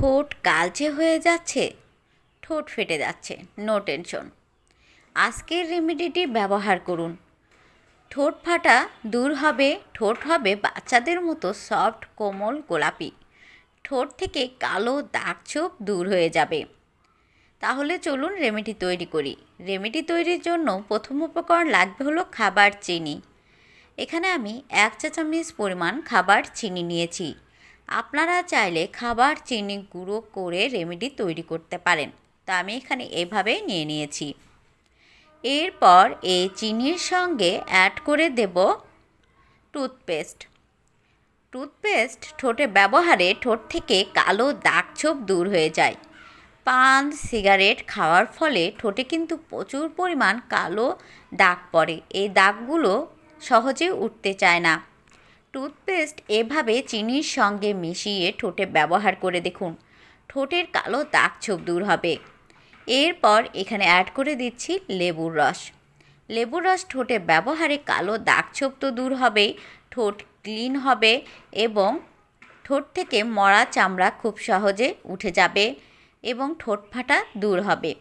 ঠোঁট কালচে হয়ে যাচ্ছে, ঠোঁট ফেটে যাচ্ছে নো টেনশন আজকের রেমেডিটি ব্যবহার করুন। ঠোঁট ফাটা দূর হবে, ঠোঁট হবে বাচ্চাদের মতো সফট কোমল, গোলাপি। ঠোঁট থেকে কালো দাগ ছোপ দূর হয়ে যাবে। তাহলে চলুন রেমেডি তৈরি করি। রেমেডি তৈরির জন্য প্রথম উপকরণ লাগবে হলো খাবার চিনি। এখানে আমি এক চা চামচ পরিমাণ খাবার চিনি নিয়েছি। আপনারা চাইলে খাবার চিনি গুঁড়ো করে রেমেডি তৈরি করতে পারেন। তো আমি এখানে এভাবে নিয়ে নিয়েছি। এরপর এই চিনির সঙ্গে অ্যাড করে দেব টুথপেস্ট টুথপেস্ট ঠোঁটে ব্যবহারে ঠোঁট থেকে কালো দাগ ছোপ দূর হয়ে যায়। পান সিগারেট খাওয়ার ফলে ঠোঁটে কিন্তু প্রচুর পরিমাণ কালো দাগ পড়ে। এই দাগগুলো সহজে উঠতে চায় না। টুথপেস্ট এভাবে চিনির সঙ্গে মিশিয়ে ঠোঁটে ব্যবহার করে দেখুন। ঠোঁটের কালো দাগ ছোপ দূর হবে। এরপর এখানে অ্যাড করে দিচ্ছি লেবুর রস। লেবুর রস ঠোঁটে ব্যবহারে কালো দাগ ছোপ তো দূর হবেই ঠোঁট ক্লিন হবে এবং ঠোঁট থেকে মরা চামড়া খুব সহজে উঠে যাবে এবং ঠোঁট ফাটা দূর হবে।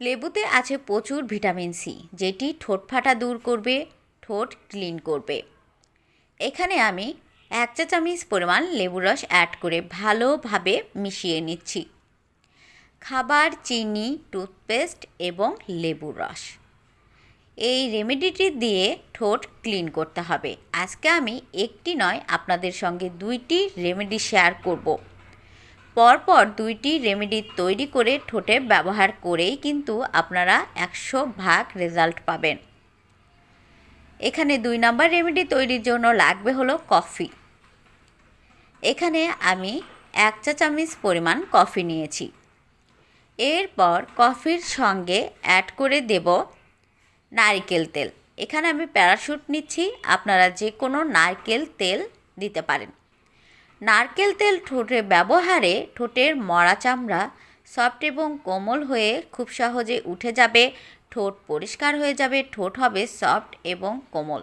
লেবুতে আছে প্রচুর ভিটামিন সি, যেটি ঠোঁট ফাটা দূর করবে। ঠোঁট ক্লিন করবে। এখানে আমি এক চা চামচ পরিমাণ লেবুর রস অ্যাড করে ভালোভাবে মিশিয়ে নিচ্ছি। খাবার, চিনি টুথপেস্ট এবং লেবুর রস। এই রেমেডিটি দিয়ে ঠোঁট ক্লিন করতে হবে। আজকে আমি একটি নয়, আপনাদের সঙ্গে দুইটি রেমেডি শেয়ার করব। পরপর দুইটি রেমেডি তৈরি করে ঠোঁটে ব্যবহার করেই কিন্তু আপনারা একশো ভাগ রেজাল্ট পাবেন। এখানে দুই নাম্বার রেমেডি তৈরির জন্য লাগবে হলো কফি। এখানে আমি এক চা চামচ পরিমাণ কফি নিয়েছি। এরপর কফির সঙ্গে অ্যাড করে দেব নারকেল তেল। এখানে আমি প্যারাশুট নিচ্ছি, আপনারা যে কোনো নারকেল তেল দিতে পারেন। নারকেল তেল ঠোঁটে ব্যবহারে ঠোঁটের মরা চামড়া সফট এবং কোমল হয়ে খুব সহজে উঠে যাবে, ঠোঁট পরিষ্কার হয়ে যাবে, ঠোঁট হবে সফট এবং কোমল।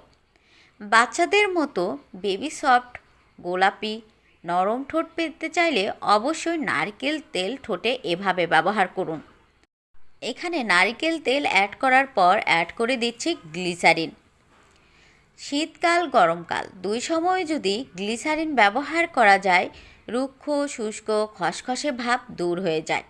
বাচ্চাদের মতো বেবি সফট, গোলাপি, নরম ঠোঁট পেতে চাইলে অবশ্যই নারকেল তেল ঠোঁটে এভাবে ব্যবহার করুন। এখানে নারকেল তেল অ্যাড করার পর অ্যাড করে দিচ্ছি গ্লিসারিন। শীতকাল, গরমকাল, দুই সময় যদি গ্লিসারিন ব্যবহার করা যায় রুক্ষ, শুষ্ক, খসখসে ভাব দূর হয়ে যায়।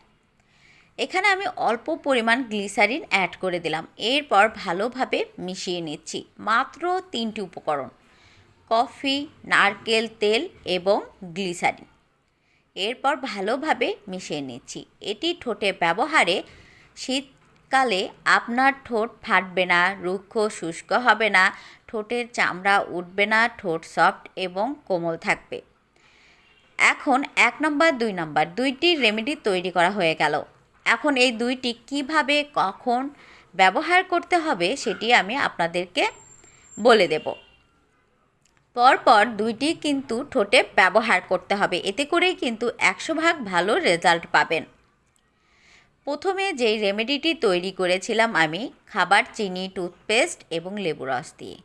এখানে আমি অল্প পরিমাণ গ্লিসারিন অ্যাড করে দিলাম। এরপর ভালোভাবে মিশিয়ে নিচ্ছি। মাত্র তিনটি উপকরণ, কফি, নারকেল তেল এবং গ্লিসারিন। এরপর ভালোভাবে মিশিয়ে নিচ্ছি। এটি ঠোঁটে ব্যবহারে শীতকালে আপনার ঠোঁট ফাটবে না, রুক্ষ, শুষ্ক হবে না, ঠোঁটের চামড়া উঠবে না, ঠোঁট সফট এবং কোমল থাকবে। এখন এক নম্বর, দুই নম্বর দুইটি রেমেডি তৈরি করা হয়ে গেল। এখন এই দুইটি কীভাবে, কখন ব্যবহার করতে হবে সেটি আমি আপনাদেরকে বলে দেব। পরপর দুইটি কিন্তু ঠোঁটে ব্যবহার করতে হবে। এতে করেই কিন্তু একশো ভাগ ভালো রেজাল্ট পাবেন। প্রথমে যেই রেমেডিটি তৈরি করেছিলাম আমি, খাবার, চিনি টুথপেস্ট এবং লেবু রস দিয়ে।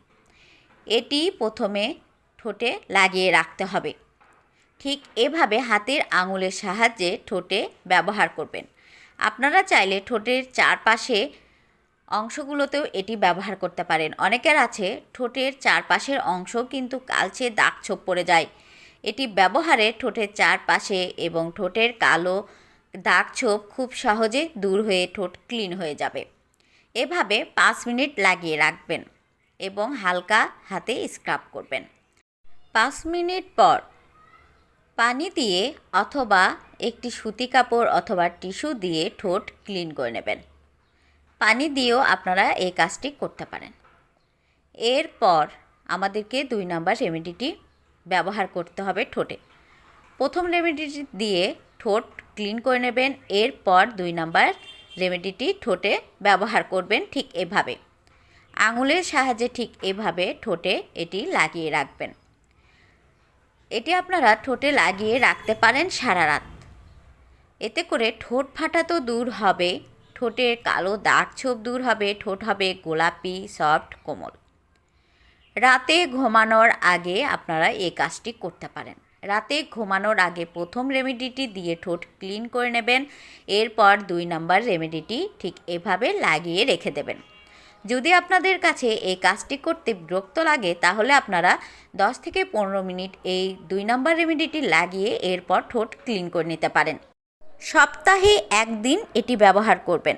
এটি প্রথমে ঠোঁটে লাগিয়ে রাখতে হবে। ঠিক এভাবে হাতের আঙুলের সাহায্যে ঠোঁটে ব্যবহার করবেন। আপনারা চাইলে ঠোঁটের চারপাশে অংশগুলোতেও এটি ব্যবহার করতে পারেন। অনেকের আছে, ঠোঁটের চারপাশের অংশ কিন্তু কালচে দাগ ছোপ পড়ে যায়। এটি ব্যবহারে ঠোঁটের চারপাশে এবং ঠোঁটের কালো দাগ ছোপ খুব সহজে দূর হয়ে ঠোঁট ক্লিন হয়ে যাবে। এভাবে পাঁচ মিনিট লাগিয়ে রাখবেন এবং হালকা হাতে স্ক্রাব করবেন। পাঁচ মিনিট পর পানি দিয়ে অথবা একটি সুতি কাপড় অথবা টিস্যু দিয়ে ঠোঁট ক্লিন করে নেবেন। পানি দিয়েও আপনারা এই কাজটি করতে পারেন। এরপর আমাদেরকে দুই নাম্বার রেমেডিটি ব্যবহার করতে হবে ঠোঁটে। প্রথম রেমেডিটি দিয়ে ঠোঁট ক্লিন করে নেবেন, এরপর দুই নাম্বার রেমেডিটি ঠোঁটে ব্যবহার করবেন ঠিক এভাবে। আঙুলের সাহায্যে ঠিক এভাবে ঠোঁটে এটি লাগিয়ে রাখবেন। আপনারা ঠোঁটে লাগিয়ে রাখতে পারেন সারা রাত। এতে করে ঠোঁট ফাটা তো দূর হবে, ঠোঁটের কালো দাগ ছোপ দূর হবে, ঠোঁট হবে গোলাপি, সফট, কোমল। রাতে ঘুমানোর আগে আপনারা এই কাজটি করতে পারেন। রাতে ঘুমানোর আগে প্রথম রেমেডিটি দিয়ে ঠোঁট ক্লিন করে নেবেন, এরপর দুই নাম্বার রেমেডিটি ঠিক এভাবে লাগিয়ে রেখে দেবেন। যদি আপনাদের কাছে এই কাজটি করতে বিরক্ত লাগে, তাহলে আপনারা 10 থেকে পনেরো মিনিট এই দুই নাম্বার রেমেডিটি লাগিয়ে এরপর ঠোঁট ক্লিন করে নিতে পারেন। সপ্তাহে একদিন এটি ব্যবহার করবেন।